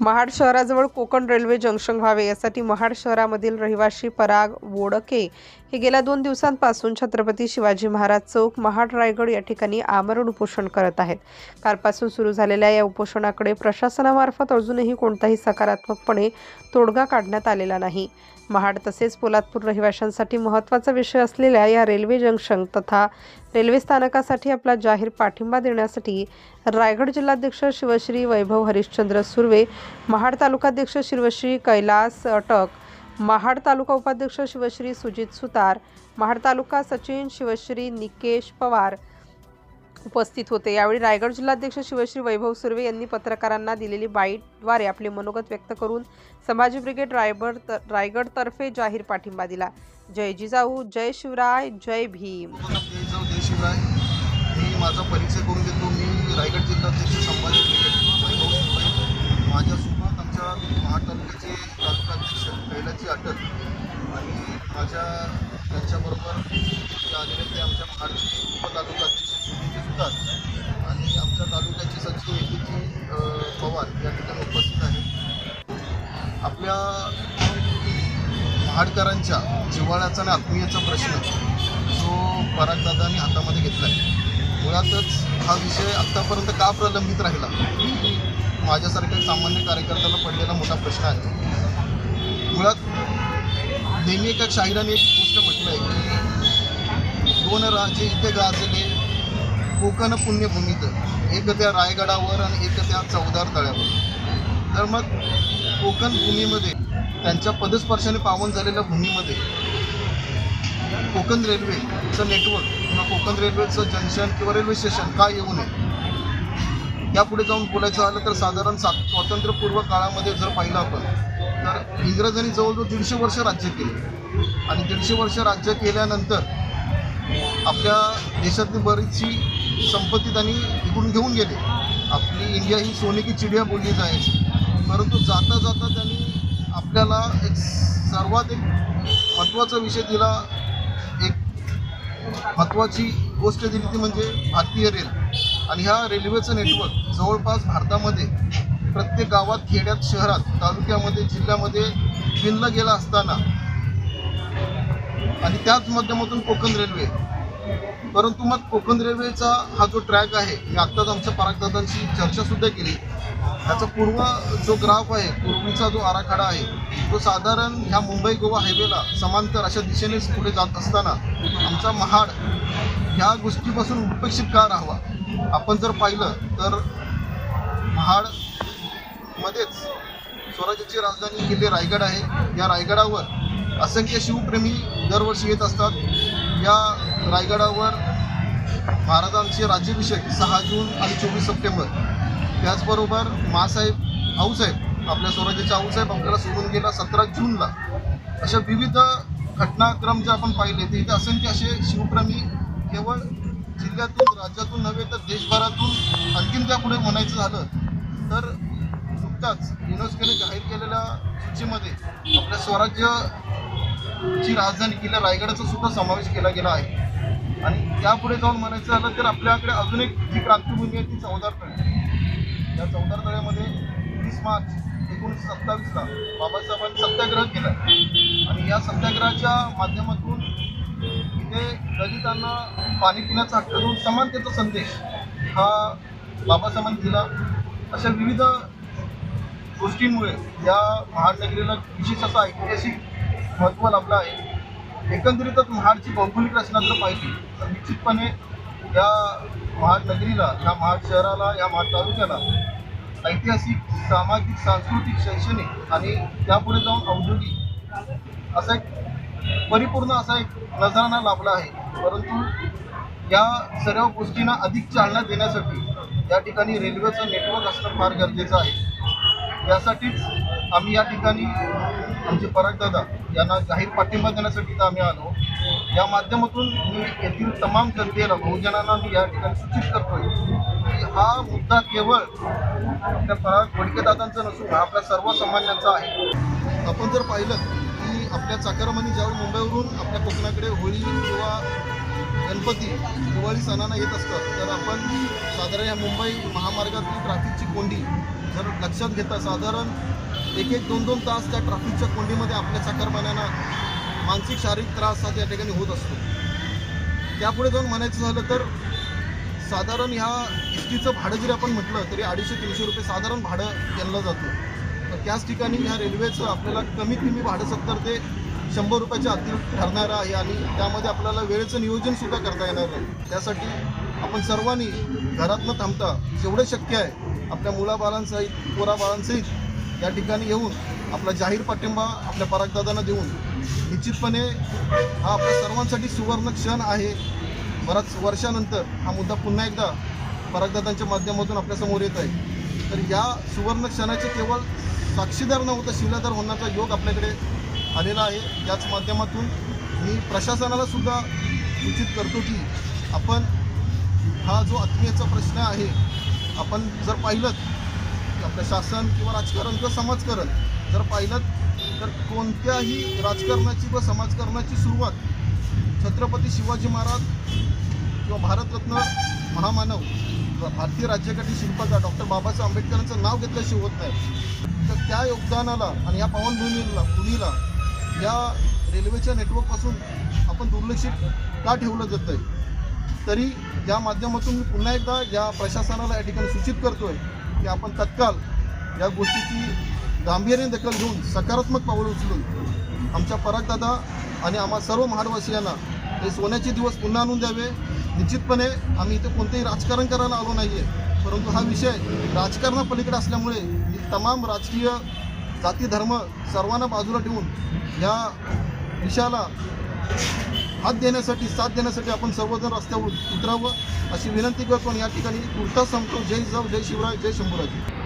महाड शहराजवळ Konkan railway junction व्हावे यासाठी महाड शहरामधील रहिवाशी पराग वोडके हे गेल्या दोन दिवसांपासून छत्रपती शिवाजी महाराज चौक महाड रायगड या ठिकाणी आमरण उपोषण करत आहेत. कालपासून सुरू झालेल्या या उपोषणाकडे प्रशासनामार्फत अजूनही कोणताही सकारात्मकपणे तोडगा काढण्यात आलेला नाही. महाड तसेच पोलादपूर रहिवाशांसाठी महत्त्वाचा विषय असलेल्या या रेल्वे जंक्शन तथा रेल्वे स्थानकासाठी आपला जाहीर पाठिंबा देण्यासाठी रायगड जिल्हाध्यक्ष शिवश्री वैभव हरिश्चंद्र सुर्वे महाड तालुकाध्यक्ष शिवश्री कैलास अटक महाड तालुका उपाध्यक्ष शिवश्री सुजित सुतार महाड तालुका सचिन शिवश्री निकेश पवार उपस्थित होते. यावेळी रायगड जिल्हाध्यक्ष शिवश्री वैभव सुर्वे यांनी पत्रकारांना दिलेली बाईटद्वारे आपले मनोगत व्यक्त करून समाजी ब्रिगेड रायगड रायगडतर्फे जाहीर पाठिंबा दिला. जय जिजाऊ जय शिवराय जय भीम. जय आहे. मी माझा परिचय करून देतो मी रायगड जिल्हाध्यक्ष संभाजी ब्रिगेड वैभव सुर्वे माझ्यासोबत आमच्या महाड तालुक्याचे तालुकाध्यक्ष कैलाची अटक आणि माझ्या त्यांच्याबरोबर जे आलेले ते आमच्या महाडचे उपतालुकाध्यक्ष सुनीलजी सुद्धा आणि आमच्या तालुक्याचे सचिव एकीची पवार या ठिकाणी उपस्थित आहेत. आपल्या महाडकरांच्या जिव्हाळ्याचा आणि आत्मीयाचा प्रश्न परागदादांनी हातामध्ये घेतला आहे मुळातच हा विषय आत्तापर्यंत का प्रलंबित राहिला? माझ्यासारख्या सामान्य कार्यकर्त्याला पडलेला मोठा प्रश्न आहे. मुळात नेहमी एका शाहिराने एक गोष्ट म्हटलं आहे की दोन राजे इथे गाजले कोकण पुण्यभूमीत एक त्या रायगडावर आणि एक त्या चौदार तळ्यावर. तर मग कोकण भूमीमध्ये त्यांच्या पदस्पर्शाने पावन झालेल्या भूमीमध्ये कोकण रेल्वेचं नेटवर्क किंवा कोकण रेल्वेचं जंक्शन किंवा रेल्वे स्टेशन का येऊ नये? यापुढे जाऊन बोलायचं झालं तर साधारण सा स्वातंत्र्यपूर्व काळामध्ये जर पाहिलं आपण तर इंग्रजांनी जवळजवळ दीडशे वर्ष राज्य केले. आणि दीडशे वर्ष राज्य केल्यानंतर आपल्या देशातली बरीचशी संपत्ती त्यांनी इकडून घेऊन गेले. आपली इंडिया ही सोने की चिडिया बोलली जायची परंतु जाता जाता त्यांनी आपल्याला एक सर्वात एक महत्त्वाचा विषय दिला महत्त्वाची गोष्ट दिली ती म्हणजे भारतीय रेल. आणि ह्या रेल्वेचं नेटवर्क जवळपास भारतामध्ये प्रत्येक गावात खेड्यात शहरात तालुक्यामध्ये जिल्ह्यामध्ये विणलं गेलं असताना आणि त्याच माध्यमातून कोकण रेल्वे. परंतु मग कोकण रेल्वेचा हा जो ट्रॅक आहे मी आत्ताच आमच्या परागदादांशी चर्चासुद्धा केली. त्याचा पूर्व जो ग्राफ आहे पूर्वीचा जो आराखडा आहे तो साधारण ह्या मुंबई गोवा हायवेला समांतर अशा दिशेनेच पुढे जात असताना आमचा महाड ह्या गोष्टीपासून उपेक्षित का राहावा? आपण जर पाहिलं तर महाडमध्येच स्वराज्याची राजधानी किल्ले रायगड आहे. या रायगडावर असंख्य शिवप्रेमी दरवर्षी येत असतात. या रायगडावर महाराजांचे राज्याभिषेक सहा जून आणि चोवीस सप्टेंबर त्याचबरोबर मासाहेब आऊसाहेब आपल्या स्वराज्याचे आऊसाहेब आपल्याला सोडून गेला सतरा जूनला. अशा विविध घटनाक्रम जे आपण पाहिले ते इथे असंख्य असे शिवप्रेमी केवळ जिल्ह्यातून राज्यातून नव्हे तर देशभरातून आणखीन त्यापुढे म्हणायचं झालं तर नुकताच युनेस्कोने जाहीर केलेल्या सूचीमध्ये आपल्या स्वराज्यची राजधानी किल्ला रायगडाचा सुद्धा समावेश केला गेला आहे. आणि त्यापुढे जाऊन म्हणायचं झालं तर आपल्याकडे अजून एक जी क्रांतीभूमी आहे ती चौदार या चौदार तळ्यामध्ये मार्च एकोणीसशे सत्तावीसला बाबासाहेबांनी सत्याग्रह केला. आणि या सत्याग्रहाच्या माध्यमातून इथे दलितांना पाणी पिण्याचा हक्क देऊन समानतेचा संदेश हा बाबासाहेबांनी दिला. अशा विविध गोष्टींमुळे या महानगरीला विशेष असं ऐतिहासिक महत्त्व लाभलं आहे. एकंदरीतच महाडची भौगोलिक रचना जर पाहिली तर निश्चितपणे या महाड नगरीला या महाड शहराला या महाड तालुक्याला ऐतिहासिक सामाजिक सांस्कृतिक शैक्षणिक आणि त्यापुढे जाऊन औद्योगिक असा एक परिपूर्ण असा एक नजराणा लाभला आहे. परंतु या सर्व गोष्टींना अधिक चालना देण्यासाठी या ठिकाणी रेल्वेचं नेटवर्क असणं फार गरजेचं आहे. यासाठीच आम्ही या ठिकाणी आमचे परागदादा यांना जाहीर पाठिंबा देण्यासाठी तर आम्ही आलो. या माध्यमातून मी येथील तमाम जनतेला बहुजनांना मी या ठिकाणी सूचित करतोय की हा मुद्दा केवळ आपल्या पराग वडकेदादांचा नसून हा आपल्या सर्वसामान्यांचा आहे. आपण जर पाहिलं की आपल्या चाकरमानी ज्यावेळी मुंबईवरून आपल्या कोकणाकडे होळी किंवा गणपती दिवाळी सणांना येत असतात तर आपण साधारण या मुंबई महामार्गातली ट्रॅफिकची कोंडी जर लक्षात घेता साधारण एक एक दोन दोन तास त्या ट्रॅफिकच्या कोंडीमध्ये आपल्या चाकरमान्यांना मानसिक शारीरिक त्रास हा त्या ठिकाणी होत असतो. त्यापुढे जाऊन म्हणायचं झालं तर साधारण ह्या एस टीचं भाडं जरी आपण म्हटलं तरी अडीचशे तीनशे रुपये साधारण भाडं केलं जातं. तर त्याच ठिकाणी ह्या रेल्वेचं आपल्याला कमीत कमी भाडं सत्तर ते शंभर रुपयाच्या अतिरिक्त ठरणार आहे आणि त्यामध्ये आपल्याला वेळेचं नियोजनसुद्धा करता येणार नाही. त्यासाठी आपण सर्वांनी घरात न थांबता जेवढं शक्य आहे. आपल्या मुलाबाळांसहित पोराबाळांसहित या ठिकाणी येऊन आपला जाहीर पाठिंबा आपल्या परागदादांना देऊन निश्चितपणे हा आपल्या सर्वांसाठी सुवर्ण क्षण आहे. बराच वर्षानंतर हा मुद्दा पुन्हा एकदा परागदादांच्या माध्यमातून आपल्यासमोर येत आहे. तर या सुवर्ण क्षणाचे केवळ साक्षीदार न होता शिलादार होण्याचा योग आपल्याकडे आलेला आहे. याच माध्यमातून मी प्रशासनाला सुद्धा सूचित करतो की आपण हा जो आत्मीयचा प्रश्न आहे आपण जर पाहिलं आपलं शासन किंवा राजकारण किंवा समाजकारण जर पाहिलं तर कोणत्याही राजकारणाची व समाजकारणाची सुरुवात छत्रपती शिवाजी महाराज किंवा भारतरत्न महामानव भारतीय राज्यकटी शिल्पकार डॉक्टर बाबासाहेब आंबेडकरांचं नाव घेतल्याशिवाय होत नाही. तर त्या योगदानाला आणि या पावनभूमीला भूमीला या रेल्वेच्या नेटवर्कपासून आपण दुर्लक्षित का ठेवलं जातं आहे तरी या माध्यमातून मी पुन्हा एकदा या प्रशासनाला या ठिकाणी सूचित करतो आहे की आपण तत्काळ या गोष्टीची गांभीर्याने दखल घेऊन सकारात्मक पावलं उचलून आमच्या परागदादा आणि आम्हा सर्व महाडवासियांना हे सोन्याचे दिवस पुन्हा आणून द्यावे. निश्चितपणे आम्ही इथे कोणतेही राजकारण करायला आलो नाही आहे परंतु हा विषय राजकारणापलीकडे असल्यामुळे मी तमाम राजकीय जाती धर्म सर्वांना बाजूला ठेवून या विषयाला हात देण्यासाठी साथ देण्यासाठी आपण सर्वजण रस्त्यावर उतरावं अशी विनंती करतो आणि या ठिकाणी कुर्ता संपतो. जय जाऊ जय शिवराय जय शंभूराजी.